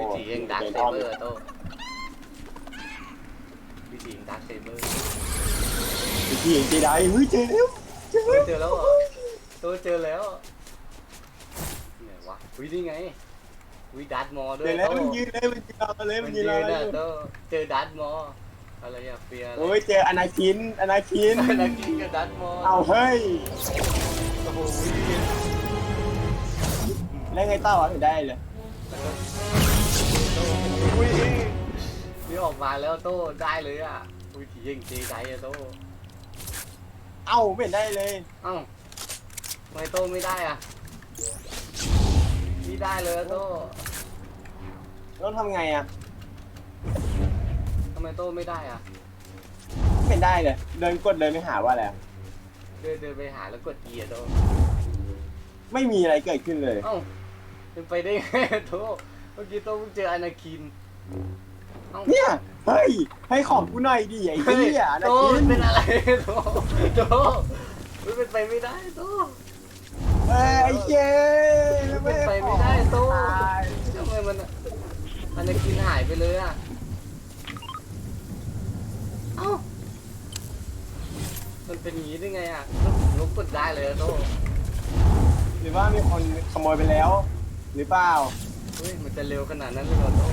วิธีเองดักเซเบอร์โตวิธีดักเซเบอร์วิธีอย่างจีได้เฮ้ยเจอแล้วเจอแล้วเจอแล้วเหรอโตเจอแล้วไหนวะวินี่ไงวิดัตมอด้วเจยอแล้วโตมันยืนเลยมันยืนรอเลยมัมันนยืยืนนรอเลน่ะยโตเจอดัตมออะไรอะเฟียอะไรโอ้ยเจออนาคินอนาคินนักกินกับดัตมอเอาเฮ้ยโอ้โหวิแล้วไงต่อวะถึงได้เลย อุ้ยนี่ออกมาแล้วโต้ได้เลยอะวิธียิงจีไดอะโต้เอ้าไม่เห็นได้เลย เอ้าทำไมโต้ไม่ได้อะนี่ได้เลยอะโต้ต้องทำไงอะทำไมโต้ไม่ได้อะ ไม่เห็นได้เลย เดินกดเดินไม่หาว่าอะไรอะเดินเดินไปหาแล้วกด E อะโต้ไม่มีอะไรเกิดขึ้นเลย เอ้าเป็นไปได้ไงอะโต้ มื่อกี้โต้เพิ่งเจออนาคินเอ้าเนี่ย เฮ้ย ให้ของกูหน่อยดิไอ้เฮ้ยเหี้ยอนาโต้คินเป็นอะไรโต้โต้มันเป็นไปไม่ได้โต้เอ้ยไอ้เจ๊เป็นไปไม่ได้โต้ตายทำไมมันอนาคินหายไปเลยอะ เอ้า มันเป็นอย่างนี้ได้ไงอะลุกกดได้เลยอะโต้หรือว่ามีคนขโมยไปแล้ว หรือเปล่า เฮ้ยมันจะเร็วขนาดนั้นเลยเหรอโต้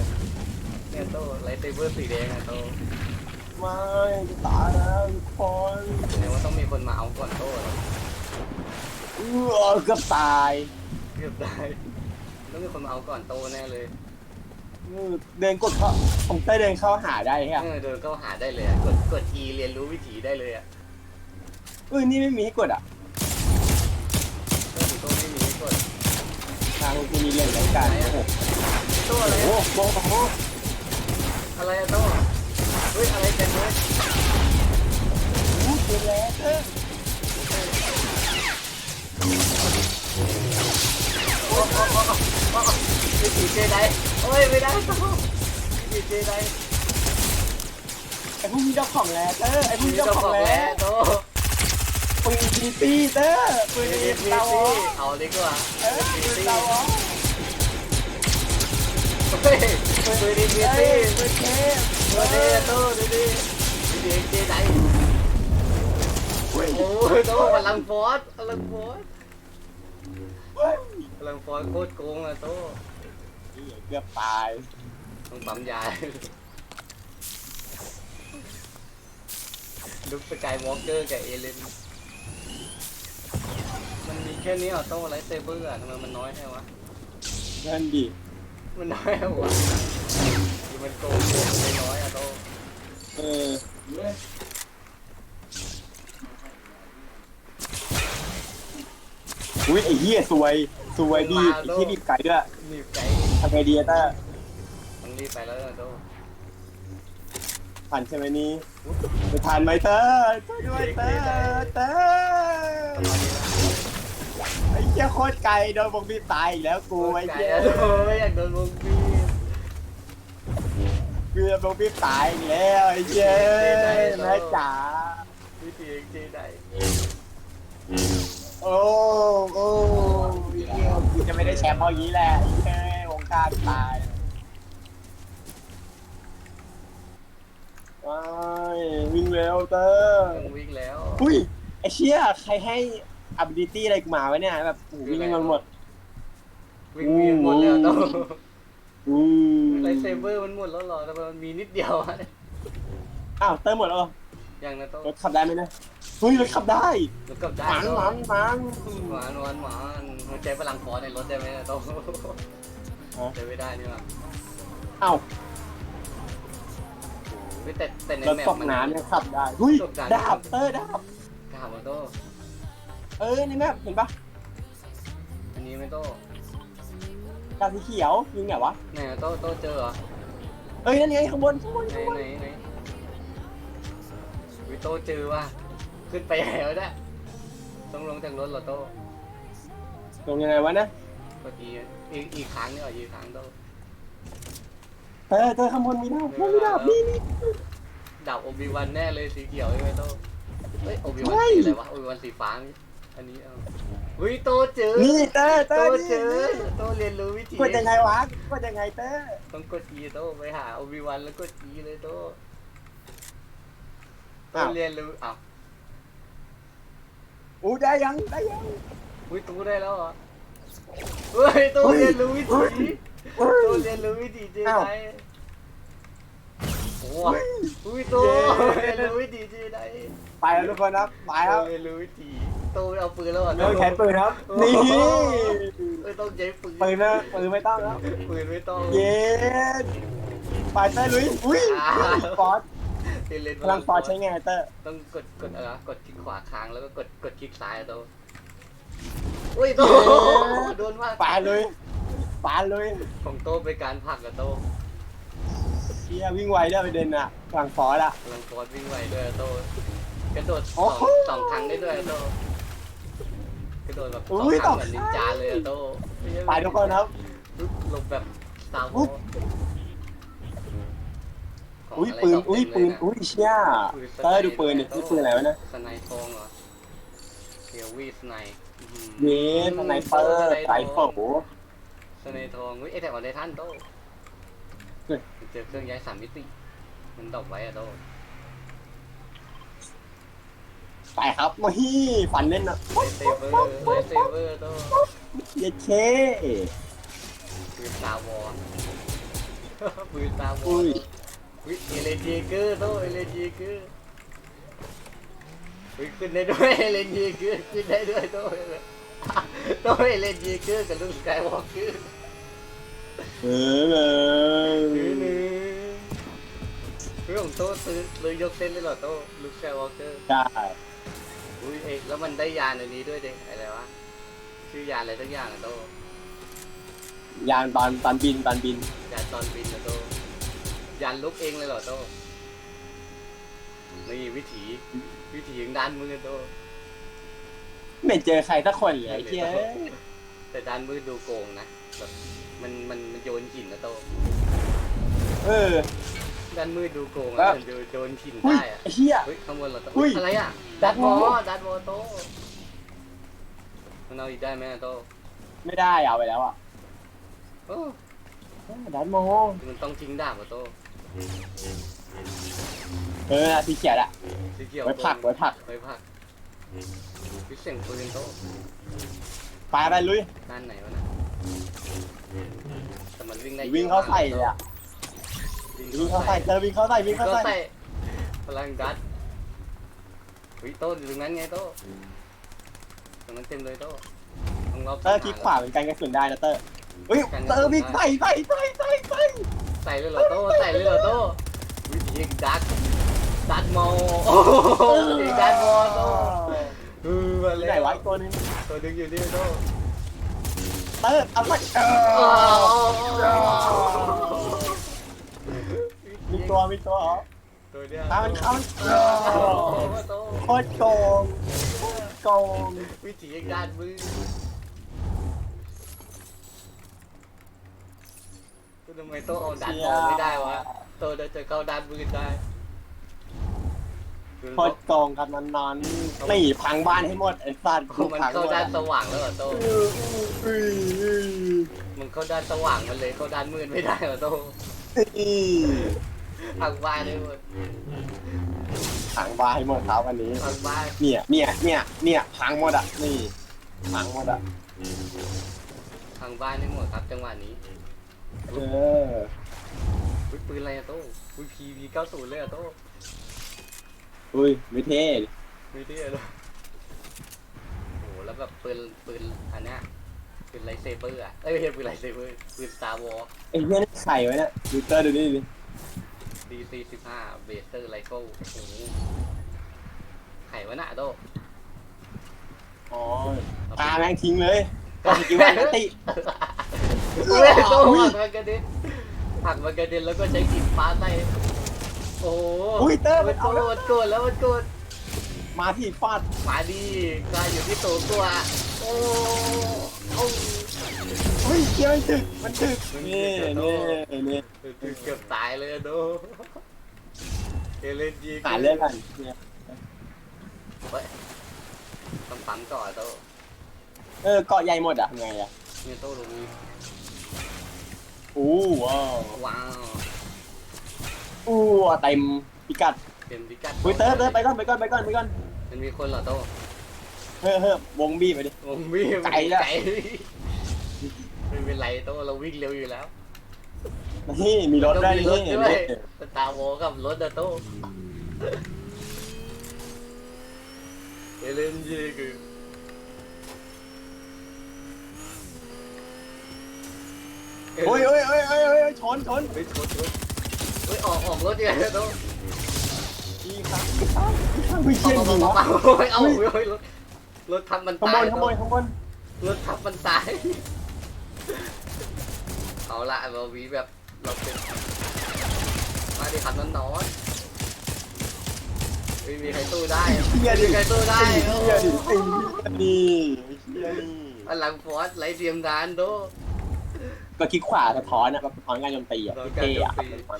เนี่ยโต้ไลท์เซเบอร์สีแดงอะโต้ไม่จะตายแล้วทุกคนแสดงว่าต้องมีคนมาเอาก่อนโต้เหรอเออเกือบตายเกือบได้ต้องมีคนมาเอาก่อนโต้แน่เลยเออเดินกดเข้าผมได้เดินเข้าหาได้ใช่ไหมเออเดินเข้าหาได้เลยอะกดกด E เรียนรู้วิถีได้เลยอะเออนี่ไม่มีให้กดอะ โต้โต้ไม่มีให้กด ทาง กูมีเรื่องรายการโอ้โหโต้อะไรโอ้โหโอ้โหอะไรอะโต้เฮ้ยอะไรเต็มเลยเกินแล้วเออโอ้โอ้โหแล้วเจไดโอ้ยไม่ได้โต้ผีเจไดไอ้พวกนี้เจ้าของแล้วเออไอ้พวกมีนี้เจ้าของแล้ววโต้ ปืนทีตี้เตอปืนมีทีมีตาวอเอาดีกว่าเออปืนตาวอเฮ้ยดูดิมีเฮ้ตี้ยปืนเทพดูดิโต้ดูดิวิถีไดเฮ้โอ้ยโต้พลังฟอสพลังฟอสพลังฟอสโคตรโกงอะโต้เกือบตายต้องปั๊มยาลุกสกายวอล์กเกอร์กับเอเลน มันมีแค่นี้เหรอโต้ไลท์เซเบอร์อะทำไมมันน้อยแค่วะ นั่นดิมันน้อยเหรอวะหรือมันโกงโกงไม่น้อยอะโต้เอออุ้ยไอ้เหี้ยสวยสวยดีไอ้ที่บีบไก่ด้วยรีบใจทำไงดีอะเตอร์ต้องรีบไปแล้วนะโต้ผ่านใช่ไหมนี่จะผ่านไหมเตอร์ช่วยด้วยเตอร์เตอร์ไอ้เหี้ยโคตรไกลโดนบงบีบตายอีกแล้วกูไอ้ใจเหี้ยอะโต้ไม่อยากโดนวงบีบกูจะบงบีบตายอีกแล้วไอ้เหี้ยแม่จ๋าวิธีเจไดโอ้โอ้ไอ้เหี้ยกูจะไม่ได้แชมป์เพราะอย่างนี้แหละไอ้เหี้ยวงการตายว้ายวิ่งเร็วเตอร์ต้องวิ่งแล้ว อุ้ยไอเชี่ยใครให้ ability อะไรกูมาวะเนี่ยแบบโอ้โหวิ่งกันหมด วิ่งวิ่งหมดแล้วโต้อืมไลท์เซเบอร์มันหมดแล้วเหรอแต่มันมีนิดเดียวอะอ้าวเติมหมดแล้วเหรออย่างนะโต้รถขับได้ไหมเนะเฮ้ยรถขับได้แล้วกับได้หมันโต้หมันหมันหวานหวานหวานมันใช้พลังฟอสในรถได้ไหมนะโต้ฮะใช้ไม่ได้นี่หว่าอ้าวเฮ้ยแต่แต่ในรถแมปตกมันน้ำเนี่ยขับได้เฮ้ยตกน้ำดาบเตอร์ดาบกล้ามาโต้ เออในแมปเห็นปะอันนี้ไม่โต้ดาบสีเขียวยิงไงวะไหนอะโต้โต้เจอเหรอเอ้ยนั่นไงข้างบนข้างบนไหนข้างบนไหนไหนวิโต้เจอว่ะขึ้นไปแล้วเนี่ยต้องลงจากรถเหรอโต้ตรงยังไงวะนะพอดีอีกอีกครั้งนี่เหรออีกครั้งโต้เออเตอร์ข้างบนมีดาบข้างบนมีดาบนี่นี่ดาบโอบิวันแน่เลยสีเขียวใช่ไหมโต้เฮ้ยโอบิวันใช่สีอะไรวะโอบิวันสีฟ้านี่ อันนี้เอาอุ้ยโตเจอนี่เตอร์เตโตอร์เจนี่อโตเรียนรู้วิธีกดยังไงวะกดยังไงเตอร์ต้องกด E โตไปหาโอบิวันแล้วกด E เลยโตโตอ้าวเรียนรู้อ้าวอู้ได้ยังได้ยังอุ้ยตูได้แล้วเหรอเฮ้ยโตเรียนรู้วิธีเฮ้ยโตเรียนรู้วิธีเจอ้าว ไดโอ้ยอุ้ยโตเย้เรียนรู้วิธีเจไดไปแล้วทุกคนครับไปโตครับเรียนรู้วิธี โตเอาปืนแล้วเหรอเริ่มแขนปืนครับโอ้นี่โหเอ้ยต้องใช้ปืนปืนนะปืนไม่ต้องแล้ว ปืนไม่ต้องเย็นไปเตอร์ลุยอุ้ยอ่าฟอสเรียนเล่นพลังฟอสใช้ไงเตอร์ต้องกดกดอะไรวะกดคลิกขวาค้างแล้วก็กดกดคลิกซ้ายอะโตอุ้ยโตโดนมากไปเลยไปเลยของโตเป็นการผลักอะโตเฮียวิ่งไวได้ไปเด่นอะพลังฟอสอะพลังฟอสวิ่งไวด้วยอะโตกระโดดสโอ้องโหสองครั้งได้ด้วยอะโต กระโดดแบบสอุ้องยครั้งสองเหมือนนินจาเลยอะโตไปทุกคนครับ หลบแบบสตาร์วอุ๊อยร์อุ้ยปืน อุ้ยปืน อุ้ยเชี่ยเตอร์ดูปืนเนี่ยนี่ปืนอะไรวะนะสไนทองเหรอเฮียวีสไนอื้อหือเย้สไนเปอร์ไรเฟิล สไนทองอุ้ยไอแต่วันในท่านโตเฮ้ย เจอเครื่องย้ายสามมิติ มันดอกไว้อะโต ไปครับมาฮี่ฟันเล่นอะไลท์เซเวอร์ไลท์เซเวอร์โตเย้เคปืนตาวอร์ปืนตาวออุ้ยร์อุ้ยเอเลนเจเกอร์โตเอเลนเจเกอร์อุ้ยขึ้นได้ด้วยเอเลนเจเกอร์ขึ้นได้ด้วยโตโตเอเลนเจเกอร์กับลูกสกายวอล์กเกอร์เออเลหนึ่งหนึ่งเรื่องโตซื้อเลยยกเส้นได้เหรอโตลูกสกายวอล์กเกอร์ใช่ อุ้ยเอกแล้วมันได้ยานอันนี้ด้วยเด็อะไรวะ ชื่อยานอะไรสักอย่างอะโตยานตอนตอนบินตอนบิน ยานตอนบินอะโตยานลุกเองเลยเหรอโตนี่วิถี วิถีของด้านมือโตไม่เจอใครสักคนเลยไอ้เชี่ยแต่ด้านมือดูโกงนะแบบมันมันมันโยนหินนะโต เออ ด้านมือดูโกงครัอะบมันโยนโยนหินอุ้ยได้อะไอ้เชี่ยเฮ้ยข้างบนเหราโตอุ้ยอะไรอะดัดวอดัดวอโตมันเอาอีกได้ไหมอะโตไม่ได้เอาไปแล้วอะโอ้ดันโมมันต้องทิ้งดาบอะโตเออสีเขียดอะสีเขียวไว้ผลักไว้ผลักไว้ผลักวิเสียงปืนโตไปไปลุยด้านไหนวะนะแต่มันวิ่งได้วิ่งเข้าใส่เลยอะ วิ่งเข้าใส่เจอวิ่งเข้าใส่วิ่วิ่งงเข้าเข้าใส่ใส่พลังดัดวิโต้อยู่ตรงนั้นไงโต้ตรงนั้นเต็มเลยโต้ต้องรอบเตอร์คลิกขวาเหมือนกันกระสุนได้นะเตอร์เฮ้ยเตอร์วิ่งใส่ใส่ใส่ใส่ใส่ใส่เลยเหรอโต้ใส่เลยเหรอโต้วิธีดักดักมอโอ้โหดักมอโต้เออมาที่แล้ไหนววะอีกตัวนึงตัวดึงอยู่นี่โต้เตอร์เอาไปเออ้าอมี ตัวมีตัวเหรอตัวเนี้ยข้ามันข้ามันโอ้โหโต้โคตรโกงโคตรโกงวิธีด้านมือทำไมโต้เอาดันมอไม่ได้วะโต้เดินจะเข้าด้านมือได้โคตรโกงครับนอนนอนนี่พังบ้านให้หมดไอ้สัตว์โอ้มันพังเข้าหมดด้านอะสว่างแล้วเหรอโต้อื้ออื้ออื้อมันเข้าด้านสว่างมันเลยเข้าด้านมืดไม่ได้เหรอโต้ อื้อพังบ้านเลยหมดพังบ้านให้หมดครับวันนี้พังบ้านเนี่ยเนี่ยเนี่ยเนี่ยพังหมดอะนี่พังหมดอะพังบ้านให้หมดครับ จังหวะนี้เอออุ้ยปืนอะไรอะโต้อุ้ยพีพีเก้าศูนย์เลยอะโต้อุ้ยไม่เท่ดิไม่ได้เลยโอ้โหแล้วแบบปืนปืนอันเนี้ยปืนไลท์เซเบอร์อะเอ้ยไม่ใช่ปืนไลท์เซเบอร์ปืนสตาร์วอล ไอ้เนี้ยนี่ไข่ไว้เนี่ยดูเตอร์ดูนี่ดิ ดีซีสิบห้าเบสเตอร์ไรเฟิลโอ้โหไขวะน่ะโต้อ๋อพาแม่งทิ้งเลยก็คิดว่านัตติเฮ้ยโต้หักมันกระเด็นหักมันกระเด็นแล้วก็ใช้กิ่งฟ้าใส่โอ้โหอุ้ยเตอร์มัมันนโกเอารธโกรธแล้วมันโกรธมาที่ฟาดมาดีกลายอยู่ที่โตวกลัวโอ้โอ้ เฮ้ยเกียร์มันถึกมันถึกนี่นี่นี่เกือบตายเลยอะโดเอเลนจีหาเรื่องกันเนี่ยเฮ้ยต้องปั๊มก่อนโตเออเกาะใหญ่หมดอะทำไงอะเนี่ยโต้ลงนี้อู้ว้าวว้าวอู้เต็มพิกัดเต็มพิกัดอุ้ยเตอร์เตอร์ไปก่อนไปก่อนไปก่อนไปก่อนมันมีคนเหรอโต้เฮ้อเฮ้อวงบี้ไปดิผมวิ่งไกลแล้วไกลไม่ เป็นไรโต้เราวิ่งเร็วอยู่แล้วนี่มีรถด้วยมีนี่รถด้วยสตาร์โวกับรถอะโต้เอเลนเยคือโอ้ยโอ้ยโอ้ยโอ้ยโอ้ยชนชนเฮ้ยชนชนเฮ้ยออกออกรถยังไงโต้อีกครั้งอีกครั้งอีกครั้งไม่เอาเชื่อจริงเอาวะเอาเอาเอาเฮ้ยรถรถทับมันข้างบตายนข้างบนข้างบนรถทับมันตาย เอาละเราวีแบบเราเป็นมาดิขับนอนนอนไม่มีใครสู้ได้เฮียไม่ดิมีใครสู้ได้ไอ้โอ้เฮียดิไอ้เฮียดิไอ้เฮียดิพลังฟอสไร้เทียมทานโด ก็คลิกขวาสะท้อนอะก็สะท้อนการโจมตีอะสะท้อนเท่อะการโจมตี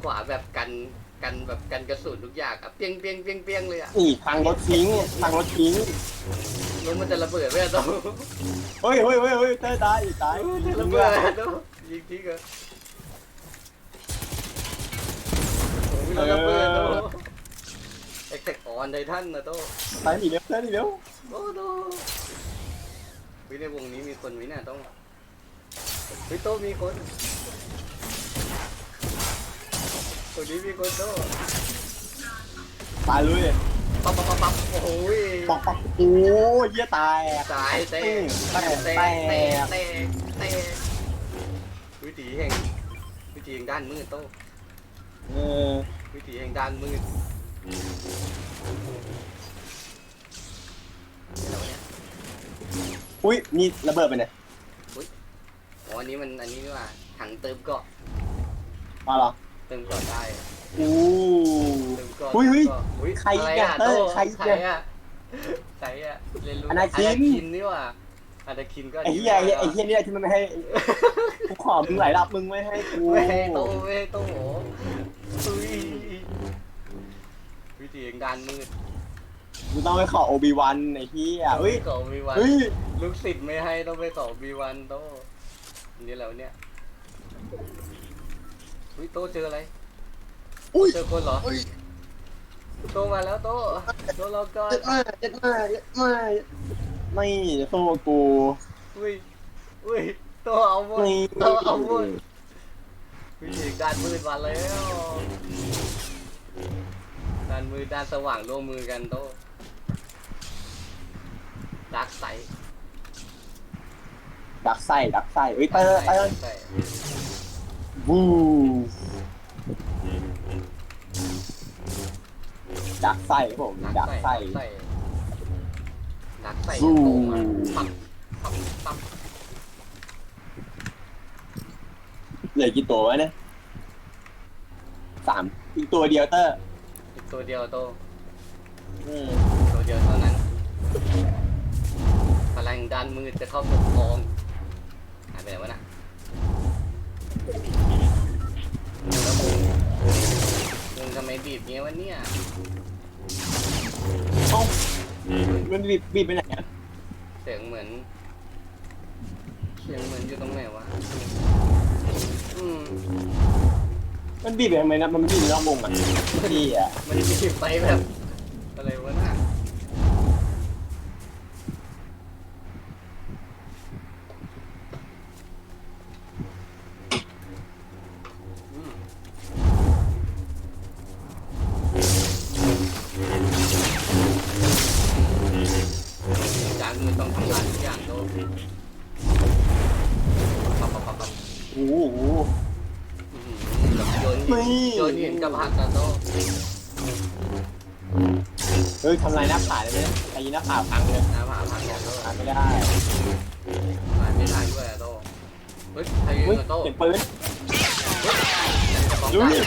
ขวาแบบกันกันแบบกันกระสุนทุกอย่างอะเปียงเปียงเปียงเปียงเลยอะนี่พังรถทิ้งพังรถทิ้ง รถมันจะระเบิดไหมอะโตเฮ้ยเฮ้ยเฮ้ยเฮ้ยเต้ยตายตายจะระเบิดอะโตยิงทิ้งอะโอ้ยระเบิดโตเอ็กเซกออนไททันนะโตตายหนีเร็วเต้ยหนีเร็วโอ้โตวิในวงนี้มีคนวิน่ะต้องวิโตมีคนตรงนี้มีคนโตตายเลย ปั๊บปั๊บปั๊บปั๊บโอ้ยปอกปอกโอ้ยเหี้ยตายตายเตะแตกเตะเตะเตะเตะวิถีแห่งวิถีแห่งด้านมืดโต้เออวิถีแห่งด้านมืดอะไรวะเนี่ยอุ้ยนี่ระเบิดไปไหนอ๋ออันนี้มันอันนี้นี่ว่าถังเติมเกาะมาเหรอเติมเกาะได้ อู้ อุ้ยอุ้ยเติมเกาะอุ้ยใครอะไรเนี่ยอะเต้โตยใครใครเนี่ยอะใครอะเรียนรู้อนาคินคินนี่ว่าอนาคินก็ไอ้เหี้ยไอ้เหี้ยไอ้เหี้ยนี่แหละที่มันไม่ให้กูขอมึงหลายรอบมึงไม่ให้กูไม่ให้โตไม่ให้โตโหอุ้ยวิถีแห่งด้านมืดกูต้องไปขอโอบิวันไอ้เหี้ยเฮ้ยขอวีวัน เฮ้ยลูกศิษย์ไม่ให้ต้องไปขอวีวันโตอันนี่แล้วเนี่ยอุ้ยโตเจออะไร อุ้ยเจอคนเหรอ อุ้ย โตมาแล้วโตโตเราก่อนเจ็ดมาเจ็ดมาเจ็ดมาไม่สู้กูอุ้ยอุ้ยโตเอาหมดไม่โตเอาหมดวิธีด้านมืดมาแล้วด้านมืดด้านสว่างร่วมมือกันโตดักใสดักไส้ดักไส้เฮ้ยเตอร์เตอร์ใส่บู ดักไส้ครับผมดัดักกใส่ไส้ดักใส่สู้ตรงมาปั๊บปั๊บปั๊บเหลือกี่ตัววะเนี่ยสามอีกตัวเดียวเตอร์อีกตัวเดียวโตอืมตัวเดียวเท่านั้นพลังด้านมืดจะเข้าปกครองหายไปไหนวะน่ะแล้วมึงมึงทำไมบีบเงี้ยวะเนี่ย เอ้ามันบีบบีบไปไหนอะเสียงเหมือน เสียงเหมือนอยู่ตรงไหนวะ อืม มันบีบไปทำไมนะมันบีบนอกวงอะดีอะ มันบีบไปแบบ นโยนหินกับหักกันโตเฮ้ยทำลายหน้าผาเลยไหมไอ้หน้าผาพังเลยน้ำหาพังกันโตหาไม่ได้มาไม่ได้ด้วยอะโตเฮ้ยใครยิงเฮ้ยอะโตเสียงปืนจะป้องลุกันย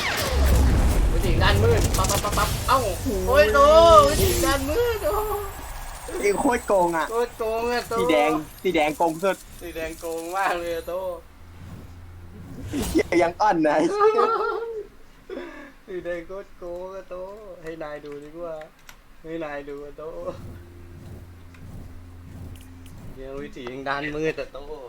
วิธีด้านมืดปั๊บปั๊บปั๊บปั๊บเอ้าโอ้ยโตวิธีด้านมืดโตไอ้โคตรโกงอะโคตรโกงอะโตสีแดงสีแดงโกงสุดสีแดงโกงมากเลยอะโตเหี้ยยังอ่อนนะไอยู่ในโคตรโก้กโต ให้นายดูดีกว่า ให้นายดูก็โตเดี๋ยววิถีแห่งด้านมืดอะโต้โต